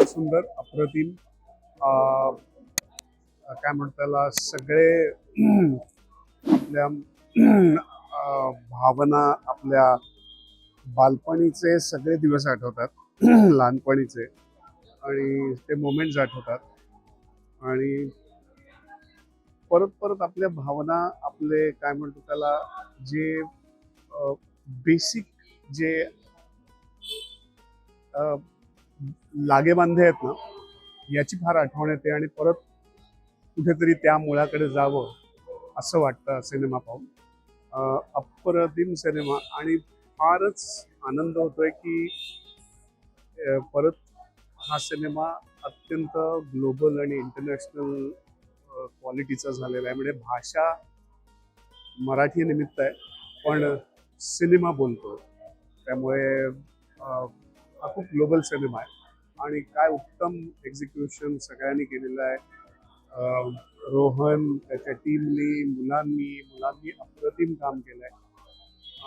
फार सुंदर अप्रतिम. काय म्हणतात त्याला सगळे आपल्या भावना आपल्या बालपणीचे सगळे दिवस आठवतात. लहानपणीचे. आणि ते मोमेंट्स आठवतात. आणि परत परत आपल्या भावना आपले काय म्हणतो त्याला जे बेसिक जे लागेबांधे आहेत ना याची फार आठवण येते आणि परत कुठेतरी त्या मुळाकडे जावं असं वाटतं सिनेमा पाहून. अप्रतिम सिनेमा आणि फारच आनंद होतोय की परत हा सिनेमा अत्यंत ग्लोबल आणि इंटरनॅशनल क्वालिटीचा झालेला आहे. म्हणजे भाषा मराठी निमित्त आहे पण सिनेमा बोलतो त्यामुळे हा खूप ग्लोबल सिनेमा आहे. आणि काय उत्तम एक्झिक्युशन सगळ्यांनी केलेलं आहे. रोहन त्याच्या टीमनी मुलांनी मुलांनी अप्रतिम काम केलं आहे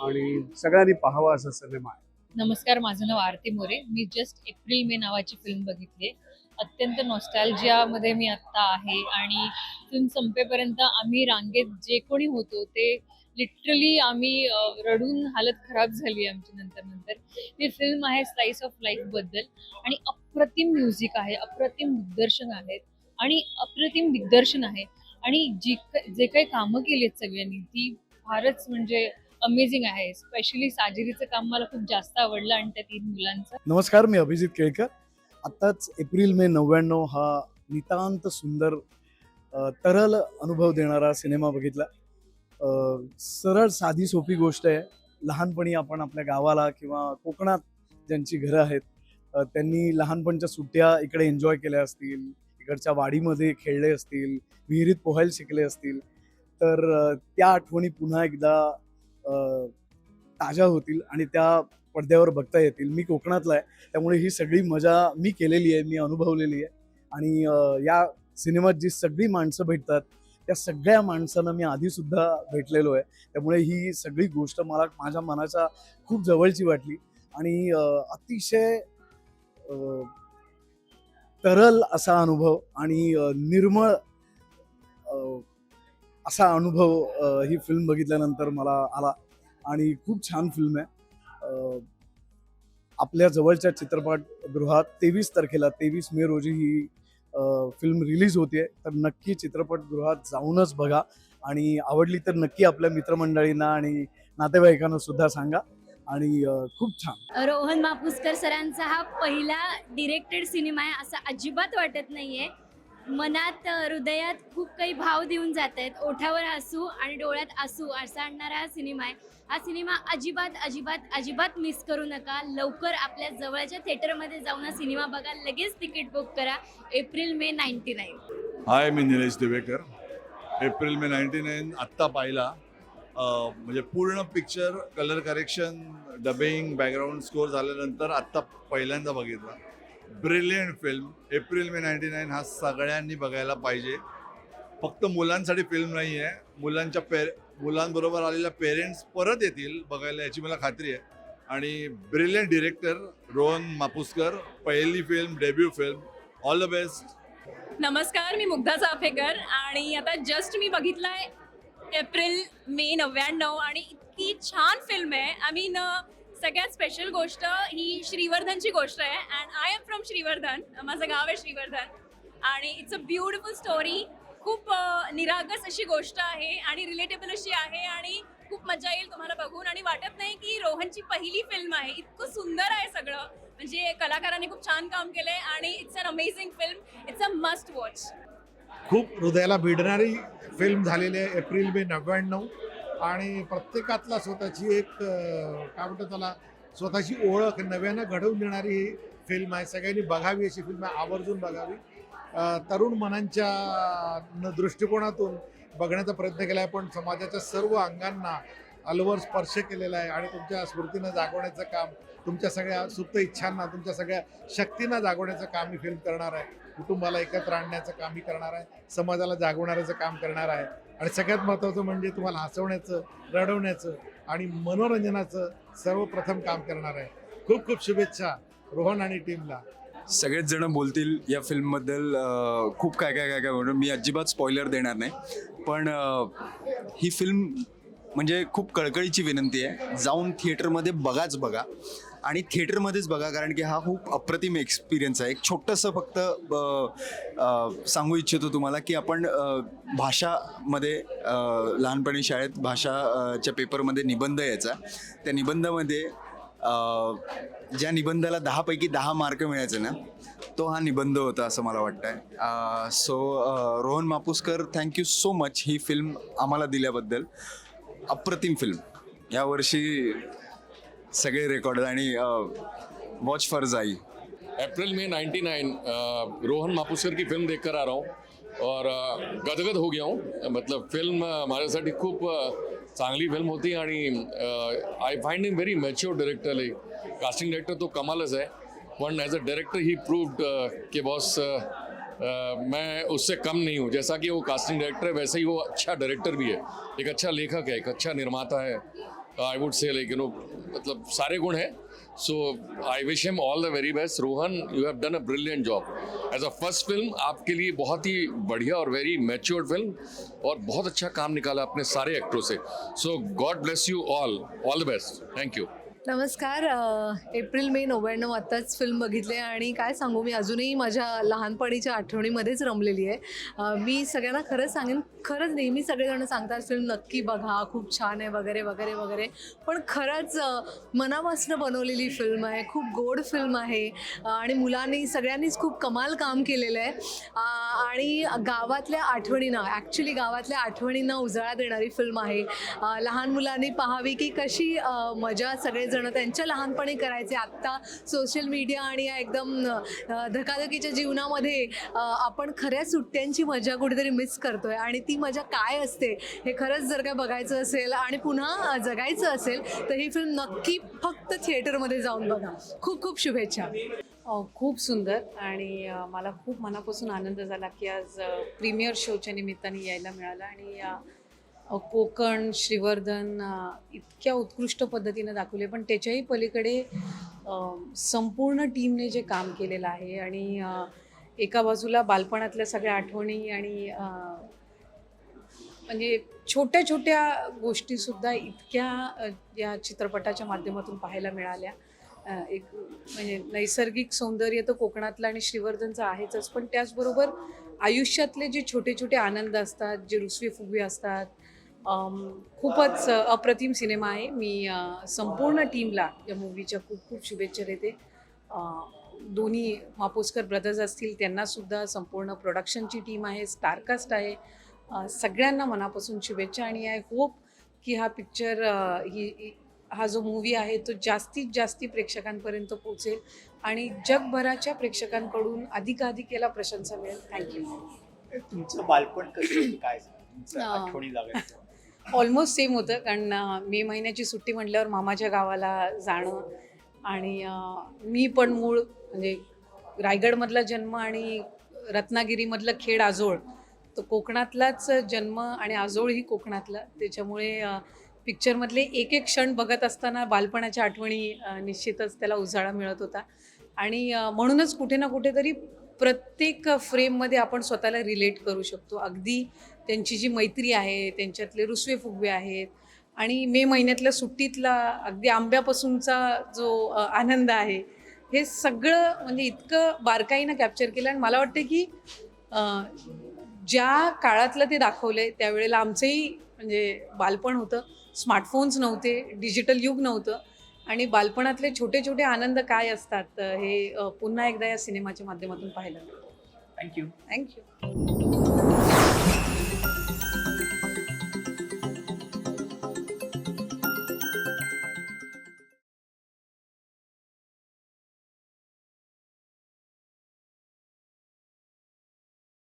आणि सगळ्यांनी पाहावा असा सिनेमा आहे. नमस्कार माझं नाव आरती मोरे. मी जस्ट एप्रिल मे नावाची फिल्म बघितली अत्यंत नॉस्टॅल्जियामध्ये मी आत्ता आहे. आणि फिल्म संपेपर्यंत आम्ही रांगेत जे कोणी होतो ते लिटरली आम्ही रडून हालत खराब झाली आमची नंतर नंतर. ती फिल्म आहे स्लाइस ऑफ लाईफबद्दल. आणि अप्रतिम म्युझिक आहे अप्रतिम दिग्दर्शन आहेत आणि अप्रतिम दिग्दर्शन आहे. आणि जी जे काही कामं केली आहेत सगळ्यांनी ती फारच म्हणजे अमेझिंग आहे. स्पेशली साजिरीचं काम मला खूप जास्त आवडलं आणि त्या तीन मुलांचं. नमस्कार मी अभिजित केळकर. आत्ताच एप्रिल मे नव्याण्णव हा नितांत सुंदर तरल अनुभव देणारा सिनेमा बघितला. सरळ साधी सोपी गोष्ट आहे. लहानपणी आपण आपल्या गावाला किंवा कोकणात ज्यांची घरं आहेत त्यांनी लहानपणच्या सुट्ट्या इकडे एन्जॉय केल्या असतील इकडच्या वाडीमध्ये खेळले असतील विहिरीत पोहायला शिकले असतील तर त्या आठवणी पुन्हा एकदा ताज्या होतील आणि त्या पडद्यावर बघता येतील. मी कोकणातला आहे त्यामुळे ही सगळी मजा मी केलेली आहे मी अनुभवलेली आहे. आणि या सिनेमात जी सगळी माणसं भेटतात त्या सगळ्या माणसांना मी आधी सुद्धा भेटलेलो आहे. त्यामुळे ही सगळी गोष्ट मला माझ्या मनाच्या खूप जवळची वाटली. आणि अतिशय तरल असा अनुभव आणि निर्मळ असा अनुभव ही फिल्म बघितल्यानंतर मला आला. आणि खूप छान फिल्म आहे. आपल्या जवळच्या चित्रपटगृहात तेवीस तारखेला तेवीस मे रोजी ही फिल्म रिलीज होते तर नक्की चित्रपटगृहात जाऊनच बघा. आणि आवडली तर नक्की आपल्या मित्रमंडळींना आणि नातेवाईकांना सुद्धा सांगा. आणि खूप छान. रोहन मापुसकर सरांचा हा पहिला डिरेक्टेड सिनेमा आहे असं अजिबात वाटत नाहीये. मनात हृदयात खूप काही भाव देऊन जात आहेत ओठावर हसू आणि डोळ्यात आसू असा आणणारा हा सिनेमा आहे. हा सिनेमा अजिबात अजिबात अजिबात मिस करू नका. लवकर आपल्या जवळच्या थिएटरमध्ये जाऊन हा सिनेमा बघा. लगेच तिकीट बुक करा. April May ninety nine. Hi मी Nilesh Divekar. April May ninety nine आत्ता पाहिला. म्हणजे पूर्ण picture colour correction dubbing background score झाल्यानंतर आत्ता पहिल्यांदा बघितला. Brilliant film April May ninety nine हा सगळ्यांनी बघायला पाहिजे. फक्त मुलांसाठी फिल्म नाही आहे मुलांच्या पे मुलांबरोबर आलेल्या पेरेंट्स परत येतील बघायला याची मला खात्री आहे. आणि ब्रिलियंट डिरेक्टर रोहन मापुसकर पहिली film debut film all the best नमस्कार मी मुग्धा चाफेकर आणि आता जस्ट मी बघितलाय एप्रिल मे नव्याण्णव आणि इतकी छान फिल्म आहे. आय मीन सगळ्यात स्पेशल गोष्ट ही श्रीवर्धनची गोष्ट आहे. And I am from Shrivardhan. माझं गाव आहे श्रीवर्धन. आणि इट्स अ ब्युटिफुल स्टोरी खूप निरागस अशी गोष्ट आहे आणि रिलेटेबल अशी आहे आणि खूप मजा येईल तुम्हाला बघून. आणि वाटत नाही की रोहनची पहिली फिल्म आहे. इतकं सुंदर आहे सगळं. म्हणजे कलाकारांनी खूप छान काम केलंय आणि it's an amazing film it's a must watch खूप हृदयाला भिडणारी फिल्म झालेली आहे. एप्रिल मे नव्याण्णव. आणि प्रत्येकातला स्वतःची एक काय म्हणतात त्याला स्वतःची ओळख नव्यानं घडवून देणारी ही फिल्म आहे. सगळ्यांनी बघावी अशी फिल्म आहे. आवर्जून बघावी. तरुण मनांच्या न दृष्टिकोनातून बघण्याचा प्रयत्न केला आहे. पण समाजाच्या सर्व अंगांना अलवर स्पर्श केलेला आहे आणि तुमच्या स्मृतीनं जागवण्याचं काम तुमच्या सगळ्या सुप्त इच्छांना तुमच्या सगळ्या शक्तींना जागवण्याचं काम ही फिल्म करणार आहे. कुटुंबाला एकत्र आणण्याचं काम ही करणार आहे. समाजाला जागवणाऱ्याचं काम करणार आहे. आणि सगळ्यात महत्त्वाचं म्हणजे तुम्हाला हसवण्याचं रडवण्याचं आणि मनोरंजनाचं सर्वप्रथम काम करणार आहे. खूप खूप शुभेच्छा रोहन आणि टीमला. सगळेच जण बोलतील या फिल्मबद्दल खूप काय काय काय काय म्हणून मी अजिबात स्पॉइलर देणार नाही. पण ही फिल्म म्हणजे खूप कळकळीची विनंती आहे. जाऊन थिएटरमध्ये बघाच बघा. आणि थिएटरमध्येच बघा कारण की हा खूप अप्रतिम एक्सपिरियन्स आहे. एक छोटंसं फक्त सांगू इच्छितो तुम्हाला की आपण भाषामध्ये लहानपणी शाळेत भाषाच्या पेपरमध्ये निबंध यायचा. त्या निबंधामध्ये ज्या निबंधाला दहापैकी दहा मार्क मिळायचे ना तो हा निबंध होता असं मला वाटतंय. So Rohan Mapuskar thank you so much he film आम्हाला दिल्याबद्दल अप्रतिम फिल्म यावर्षी सगळे रेकॉर्ड आणि वॉच फॉर जाई अप्रैल में 99 रोहन मापुसकर की फ़िल्म देखकर आ रहा हूँ और गदगद हो गया हूँ। मतलब फ़िल्म माझ्यासाठी खूप अ, चांगली फ़िल्म होती आणि I find him very mature director like casting director तो कमालच आहे पण as a director he proved कि बॉस मैं उससे कम नहीं हूँ। जैसा कि वो कास्टिंग डायरेक्टर है वैसे ही वो अच्छा डायरेक्टर भी है। एक अच्छा लेखक है एक अच्छा निर्माता है। I would say like you know मतलब सारे गुण हैं। So I wish him all the very best Rohan you have done a brilliant job as a first film आपके लिए बहुत ही बढ़िया और वेरी मैच्योर्ड फ़िल्म और बहुत अच्छा काम निकाला अपने सारे एक्टरों से। So God bless you all all the best thank you नमस्कार. एप्रिल मे नव्याण्णव आत्ताच फिल्म बघितली आहे आणि काय सांगू मी अजूनही माझ्या लहानपणीच्या आठवणीमध्येच रमलेली आहे. मी सगळ्यांना खरंच सांगेन खरंच नेहमी सगळेजण सांगतात फिल्म नक्की बघा खूप छान आहे वगैरे वगैरे वगैरे. पण खरंच मनापासनं बनवलेली फिल्म आहे खूप गोड फिल्म आहे. आणि मुलांनी सगळ्यांनीच खूप कमाल काम केलेलं आहे. आणि गावातल्या आठवणींना ॲक्च्युली गावातल्या आठवणींना उजाळा देणारी फिल्म आहे. लहान मुलांनी पाहावी की कशी मजा सगळे जण त्यांच्या लहानपणी करायचे. आत्ता सोशल मीडिया आणि या एकदम धकाधकीच्या जीवनामध्ये आपण खऱ्या सुट्ट्यांची मजा कुठेतरी मिस करतोय. आणि ती मजा काय असते हे खरंच जर काय बघायचं असेल आणि पुन्हा जगायचं असेल तर ही फिल्म नक्की फक्त थिएटरमध्ये जाऊन बघा. खूप खूप शुभेच्छा. खूप सुंदर आणि मला खूप मनापासून आनंद झाला की आज प्रीमियर शोच्या निमित्ताने यायला मिळालं आणि कोकण श्रीवर्धन इतक्या उत्कृष्ट पद्धतीनं दाखवले. पण त्याच्याही पलीकडे संपूर्ण टीमने जे काम केलेलं आहे आणि एका बाजूला बालपणातल्या सगळ्या आठवणी आणि म्हणजे छोट्या छोट्या गोष्टीसुद्धा इतक्या या चित्रपटाच्या माध्यमातून पाहायला मिळाल्या. एक म्हणजे नैसर्गिक सौंदर्य तर कोकणातलं आणि श्रीवर्धनचं आहेच पण त्याचबरोबर आयुष्यातले जे छोटे छोटे आनंद असतात जे रुसवे फुगवे असतात खूपच अप्रतिम सिनेमा आहे. मी संपूर्ण टीमला या मूवीच्या खूप खूप शुभेच्छा देते. दोन्ही मापोसकर ब्रदर्स असतील त्यांनासुद्धा संपूर्ण प्रोडक्शनची टीम आहे स्टारकास्ट आहे. सगळ्यांना मनापासून शुभेच्छा आणि आय होप की हा पिक्चर ही ही- जो मूवी आहे तो जास्तीत जास्ती प्रेक्षकांपर्यंत पोचेल आणि जगभराच्या प्रेक्षकांकडून अधिकाधिक याला प्रशंसा मिळेल. थँक्यू तुमचं बालपण कसं काय. आठवणी ऑलमोस्ट सेम होतं कारण मे महिन्याची सुट्टी म्हटल्यावर मामाच्या गावाला जाणं आणि मी पण मूळ म्हणजे रायगडमधला जन्म आणि रत्नागिरीमधलं खेड आजोळ तो कोकणातलाच जन्म आणि आजोळ ही कोकणातला. त्याच्यामुळे पिक्चरमधले एक एक क्षण बघत असताना बालपणाच्या आठवणी निश्चितच त्याला उजाळा मिळत होता. आणि म्हणूनच कुठे ना कुठेतरी प्रत्येक फ्रेममध्ये आपण स्वतःला रिलेट करू शकतो. अगदी त्यांची जी मैत्री आहे त्यांच्यातले रुसवे फुगवे आहेत आणि मे महिन्यातल्या सुट्टीतला अगदी आंब्यापासूनचा जो आनंद आहे हे सगळं म्हणजे इतकं बारकाईनं कॅप्चर केलं आणि मला वाटतं की ज्या काळातलं ते दाखवलं आहे त्यावेळेला आमचंही म्हणजे बालपण होतं. स्मार्टफोन्स नव्हते डिजिटल युग नव्हतं आणि बालपणातले छोटे छोटे आनंद काय असतात हे पुन्हा एकदा या सिनेमाच्या माध्यमातून पाहायला मिळतं. Thank you thank you